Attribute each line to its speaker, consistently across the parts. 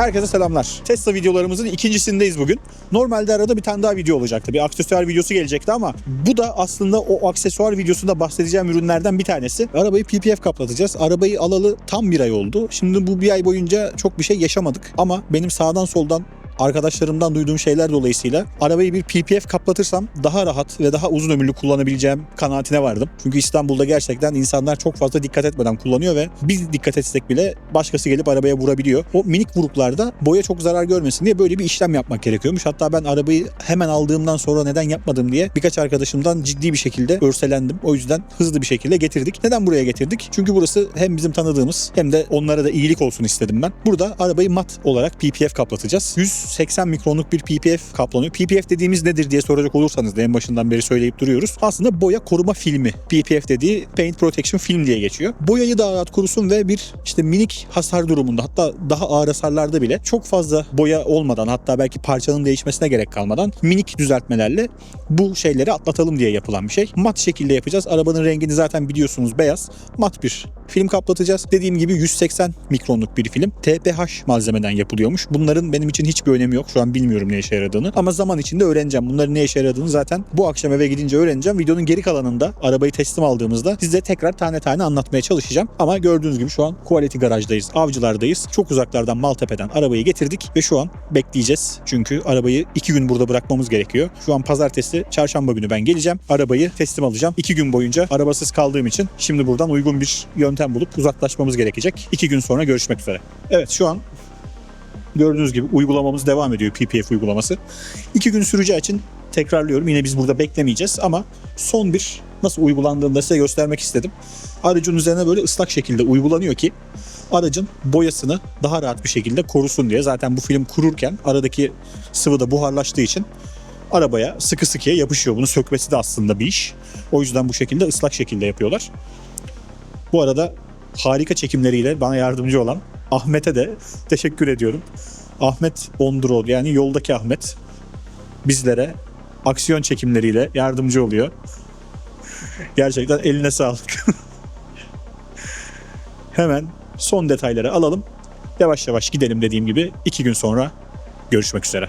Speaker 1: Herkese selamlar. Tesla videolarımızın ikincisindeyiz bugün. Normalde arada bir tane daha video olacaktı. Bir aksesuar videosu gelecekti ama bu da aslında o aksesuar videosunda bahsedeceğim ürünlerden bir tanesi. Arabayı PPF kaplatacağız. Arabayı alalı tam bir ay oldu. Şimdi bu bir ay boyunca çok bir şey yaşamadık. Ama benim sağdan soldan arkadaşlarımdan duyduğum şeyler dolayısıyla arabayı bir PPF kaplatırsam daha rahat ve daha uzun ömürlü kullanabileceğim kanaatine vardım. Çünkü İstanbul'da gerçekten insanlar çok fazla dikkat etmeden kullanıyor ve biz dikkat etsek bile başkası gelip arabaya vurabiliyor. O minik vuruklarda boya çok zarar görmesin diye böyle bir işlem yapmak gerekiyormuş. Hatta ben arabayı hemen aldığımdan sonra neden yapmadım diye birkaç arkadaşımdan ciddi bir şekilde örselendim. O yüzden hızlı bir şekilde getirdik. Neden buraya getirdik? Çünkü burası hem bizim tanıdığımız hem de onlara da iyilik olsun istedim ben. Burada arabayı mat olarak PPF kaplatacağız. 180 mikronluk bir PPF kaplanıyor. PPF dediğimiz nedir diye soracak olursanız da en başından beri söyleyip duruyoruz. Aslında boya koruma filmi. PPF dediği Paint Protection Film diye geçiyor. Boyayı daha rahat kurusun ve bir işte minik hasar durumunda hatta daha ağır hasarlarda bile çok fazla boya olmadan hatta belki parçanın değişmesine gerek kalmadan minik düzeltmelerle bu şeyleri atlatalım diye yapılan bir şey. Mat şekilde yapacağız. Arabanın rengini zaten biliyorsunuz beyaz. Mat bir film kaplatacağız. Dediğim gibi 180 mikronluk bir film. TPH malzemeden yapılıyormuş. Bunların benim için hiçbir önemi yok. Şu an bilmiyorum ne işe yaradığını. Ama zaman içinde öğreneceğim. Bunların ne işe yaradığını zaten bu akşam eve gidince öğreneceğim. Videonun geri kalanında arabayı teslim aldığımızda size tekrar tane tane anlatmaya çalışacağım. Ama gördüğünüz gibi şu an Quality Garaj'dayız. Avcılardayız. Çok uzaklardan Maltepe'den arabayı getirdik ve şu an bekleyeceğiz. Çünkü arabayı iki gün burada bırakmamız gerekiyor. Şu an pazartesi, çarşamba günü ben geleceğim. Arabayı teslim alacağım. İki gün boyunca arabasız kaldığım için şimdi buradan uygun bir yöntem bulup uzaklaşmamız gerekecek. İki gün sonra görüşmek üzere. Evet şu an gördüğünüz gibi uygulamamız devam ediyor PPF uygulaması. İki gün süreceği için tekrarlıyorum. Yine biz burada beklemeyeceğiz ama son bir nasıl uygulandığını da size göstermek istedim. Aracın üzerine böyle ıslak şekilde uygulanıyor ki aracın boyasını daha rahat bir şekilde korusun diye. Zaten bu film kururken aradaki sıvı da buharlaştığı için arabaya sıkı sıkıya yapışıyor. Bunu sökmesi de aslında bir iş. O yüzden bu şekilde ıslak şekilde yapıyorlar. Bu arada harika çekimleriyle bana yardımcı olan Ahmet'e de teşekkür ediyorum. Ahmet on the road yani yoldaki Ahmet bizlere aksiyon çekimleriyle yardımcı oluyor. Gerçekten eline sağlık. Hemen son detayları alalım. Yavaş yavaş gidelim dediğim gibi. iki gün sonra görüşmek üzere.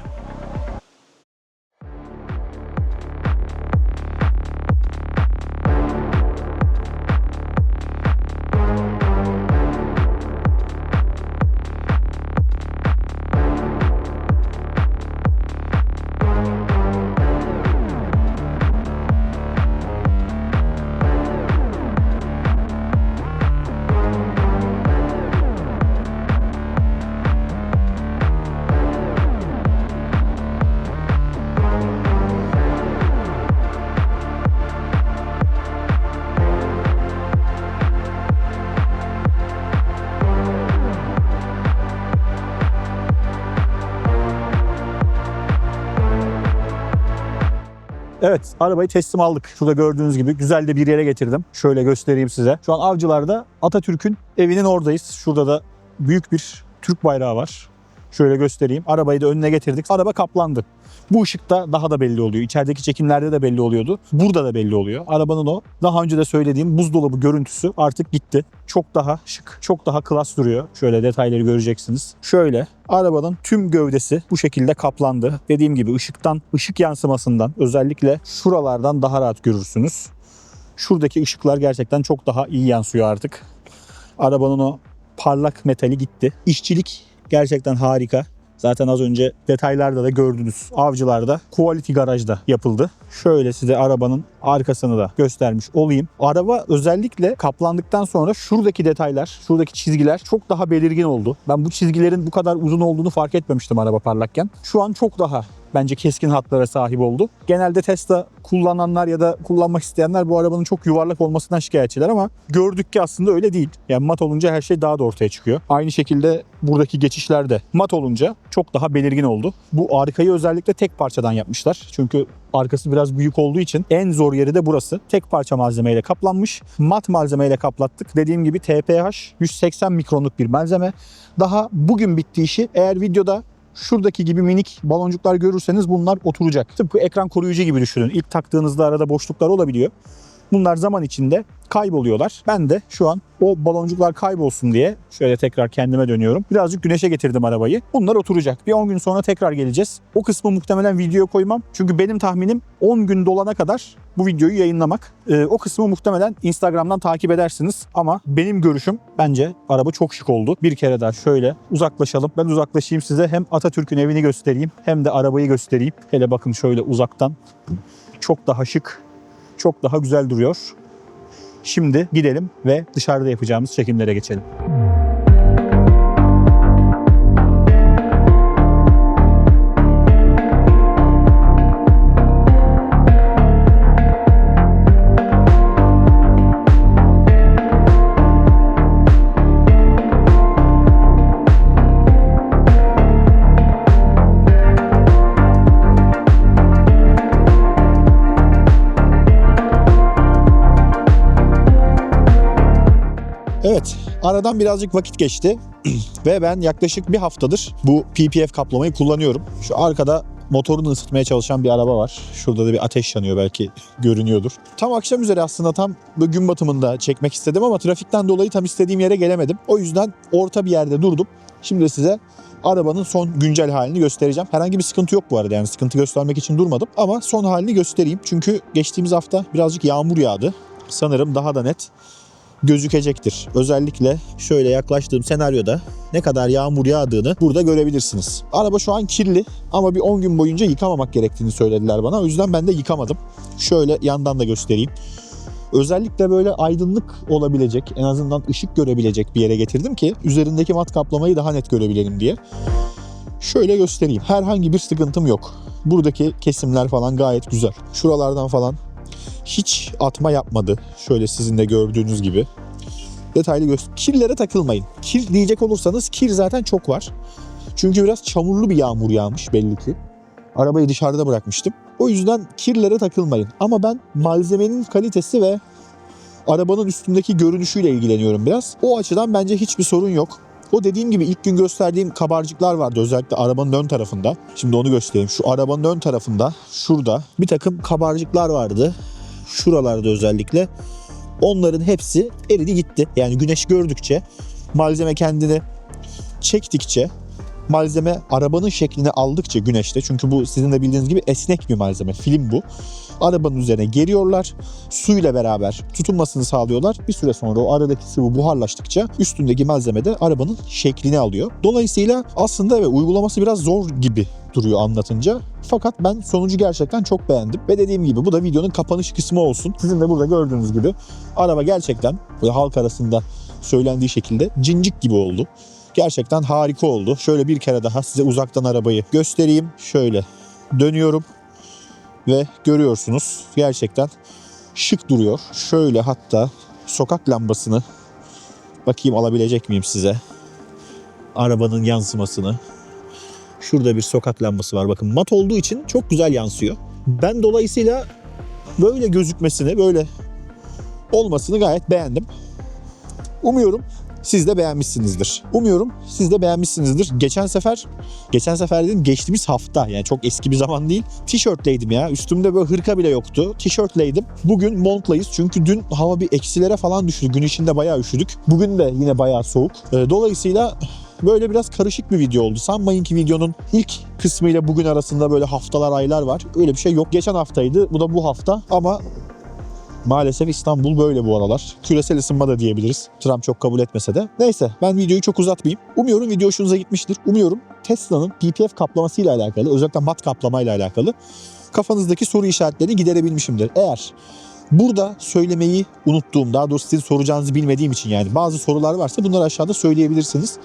Speaker 1: Evet arabayı teslim aldık. Şurada gördüğünüz gibi güzel de bir yere getirdim. Şöyle göstereyim size. Şu an Avcılar'da Atatürk'ün evinin oradayız. Şurada da büyük bir Türk bayrağı var. Şöyle göstereyim. Arabayı da önüne getirdik. Araba kaplandı. Bu ışıkta daha da belli oluyor. İçerideki çekimlerde de belli oluyordu. Burada da belli oluyor. Arabanın o daha önce de söylediğim buzdolabı görüntüsü artık gitti. Çok daha şık, çok daha klas duruyor. Şöyle detayları göreceksiniz. Şöyle arabanın tüm gövdesi bu şekilde kaplandı. Dediğim gibi ışıktan, ışık yansımasından özellikle şuralardan daha rahat görürsünüz. Şuradaki ışıklar gerçekten çok daha iyi yansıyor artık. Arabanın o parlak metali gitti. İşçilik gerçekten harika. Zaten az önce detaylarda da gördünüz. Avcılarda Quality Garaj'da yapıldı. Şöyle size arabanın arkasını da göstermiş olayım. Araba özellikle kaplandıktan sonra şuradaki detaylar, şuradaki çizgiler çok daha belirgin oldu. Ben bu çizgilerin bu kadar uzun olduğunu fark etmemiştim araba parlakken. Şu an çok daha bence keskin hatlara sahip oldu. Genelde Tesla kullananlar ya da kullanmak isteyenler bu arabanın çok yuvarlak olmasından şikayetçiler ama gördük ki aslında öyle değil. Yani mat olunca her şey daha da ortaya çıkıyor. Aynı şekilde buradaki geçişler de mat olunca çok daha belirgin oldu. Bu arkayı özellikle tek parçadan yapmışlar. Çünkü arkası biraz büyük olduğu için en zor yeri de burası. Tek parça malzemeyle kaplanmış. Mat malzemeyle kaplattık. Dediğim gibi TPH 180 mikronluk bir malzeme. Daha bugün bitti işi. Eğer videoda şuradaki gibi minik baloncuklar görürseniz bunlar oturacak. Tıpkı ekran koruyucu gibi düşünün. İlk taktığınızda arada boşluklar olabiliyor. Bunlar zaman içinde kayboluyorlar. Ben de şu an o baloncuklar kaybolsun diye şöyle tekrar kendime dönüyorum. Birazcık güneşe getirdim arabayı. Bunlar oturacak. Bir 10 gün sonra tekrar geleceğiz. O kısmı muhtemelen videoya koymam. Çünkü benim tahminim 10 gün dolana kadar bu videoyu yayınlamak. Ee, o kısmı muhtemelen Instagram'dan takip edersiniz. Ama benim görüşüm bence araba çok şık oldu. Bir kere daha şöyle uzaklaşalım. Ben uzaklaşayım size. Hem Atatürk'ün evini göstereyim hem de arabayı göstereyim. Hele bakın şöyle uzaktan. Çok daha şık, çok daha güzel duruyor. Şimdi gidelim ve dışarıda yapacağımız çekimlere geçelim. Aradan birazcık vakit geçti ve ben yaklaşık bir haftadır bu PPF kaplamayı kullanıyorum. Şu arkada motorunu ısıtmaya çalışan bir araba var. Şurada da bir ateş yanıyor belki görünüyordur. Tam akşam üzeri aslında tam gün batımında çekmek istedim ama trafikten dolayı tam istediğim yere gelemedim. O yüzden orta bir yerde durdum. Şimdi size arabanın son güncel halini göstereceğim. Herhangi bir sıkıntı yok bu arada yani sıkıntı göstermek için durmadım. Ama son halini göstereyim. Çünkü geçtiğimiz hafta birazcık yağmur yağdı. Sanırım daha da net gözükecektir. Özellikle şöyle yaklaştığım senaryoda ne kadar yağmur yağdığını burada görebilirsiniz. Araba şu an kirli ama bir 10 gün boyunca yıkamamak gerektiğini söylediler bana. O yüzden ben de yıkamadım. Şöyle yandan da göstereyim. Özellikle böyle aydınlık olabilecek, en azından ışık görebilecek bir yere getirdim ki üzerindeki mat kaplamayı daha net görebilelim diye. Şöyle göstereyim. Herhangi bir sıkıntım yok. Buradaki kesimler falan gayet güzel. Şuralardan falan hiç atma yapmadı. Şöyle sizin de gördüğünüz gibi. Detaylı göster. Kirlere takılmayın. Kir diyecek olursanız kir zaten çok var. Çünkü biraz çamurlu bir yağmur yağmış belli ki. Arabayı dışarıda bırakmıştım. O yüzden kirlere takılmayın. Ama ben malzemenin kalitesi ve arabanın üstündeki görünüşüyle ilgileniyorum biraz. O açıdan bence hiçbir sorun yok. O dediğim gibi ilk gün gösterdiğim kabarcıklar vardı özellikle arabanın ön tarafında. Şimdi onu göstereyim. Şu arabanın ön tarafında şurada bir takım kabarcıklar vardı. Şuralarda özellikle. Onların hepsi eridi gitti. Yani güneş gördükçe malzeme kendini çektikçe malzeme arabanın şeklini aldıkça güneşte çünkü bu sizin de bildiğiniz gibi esnek bir malzeme film bu. Arabanın üzerine geriyorlar. Suyla beraber tutunmasını sağlıyorlar. Bir süre sonra o aradaki sıvı buharlaştıkça üstündeki malzeme de arabanın şeklini alıyor. Dolayısıyla aslında ve uygulaması biraz zor gibi duruyor anlatınca. Fakat ben sonucu gerçekten çok beğendim. Ve dediğim gibi bu da videonun kapanış kısmı olsun. Sizin de burada gördüğünüz gibi araba gerçekten halk arasında söylendiği şekilde cincik gibi oldu. Gerçekten harika oldu. Şöyle bir kere daha size uzaktan arabayı göstereyim. Şöyle dönüyorum ve görüyorsunuz gerçekten şık duruyor. Şöyle hatta sokak lambasını bakayım alabilecek miyim size? Arabanın yansımasını. Şurada bir sokak lambası var. Bakın mat olduğu için çok güzel yansıyor. Ben dolayısıyla böyle gözükmesini, böyle olmasını gayet beğendim. Umuyorum siz de beğenmişsinizdir. Umuyorum siz de beğenmişsinizdir. Geçen sefer, geçen sefer dedim geçtiğimiz hafta yani çok eski bir zaman değil. Tişörtleydim ya. Üstümde böyle hırka bile yoktu. Tişörtleydim. Bugün montlayız çünkü dün hava bir eksilere falan düştü. Gün içinde bayağı üşüdük. Bugün de yine bayağı soğuk. Ee, Dolayısıyla böyle biraz karışık bir video oldu. Sanmayın ki videonun ilk kısmıyla bugün arasında böyle haftalar aylar var. Öyle bir şey yok. Geçen haftaydı. Bu da bu hafta. Ama Maalesef İstanbul böyle bu aralar. Küresel ısınma da diyebiliriz. Trump çok kabul etmese de. Neyse ben videoyu çok uzatmayayım. Umuyorum video hoşunuza gitmiştir. Umuyorum Tesla'nın PPF kaplamasıyla alakalı, özellikle mat kaplamayla alakalı kafanızdaki soru işaretlerini giderebilmişimdir. Eğer burada söylemeyi unuttuğum, daha doğrusu sizin soracağınızı bilmediğim için yani bazı sorular varsa bunları aşağıda söyleyebilirsiniz.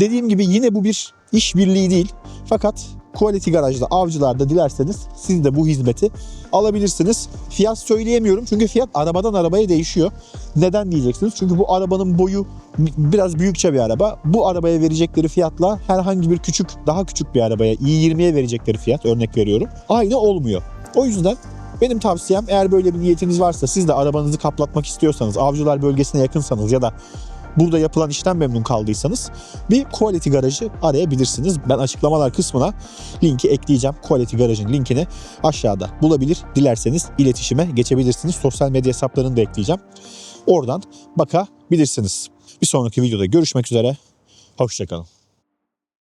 Speaker 1: Dediğim gibi yine bu bir işbirliği değil. Fakat Quality Garaj'da, avcılarda dilerseniz siz de bu hizmeti alabilirsiniz. Fiyat söyleyemiyorum çünkü fiyat arabadan arabaya değişiyor. Neden diyeceksiniz? Çünkü bu arabanın boyu biraz büyükçe bir araba. Bu arabaya verecekleri fiyatla herhangi bir küçük, daha küçük bir arabaya i20'ye verecekleri fiyat örnek veriyorum. Aynı olmuyor. O yüzden benim tavsiyem eğer böyle bir niyetiniz varsa siz de arabanızı kaplatmak istiyorsanız, avcılar bölgesine yakınsanız ya da burada yapılan işten memnun kaldıysanız bir Quality Garajı arayabilirsiniz. Ben açıklamalar kısmına linki ekleyeceğim. Quality Garaj'ın linkini aşağıda bulabilir. Dilerseniz iletişime geçebilirsiniz. Sosyal medya hesaplarını da ekleyeceğim. Oradan bakabilirsiniz. Bir sonraki videoda görüşmek üzere. Hoşçakalın.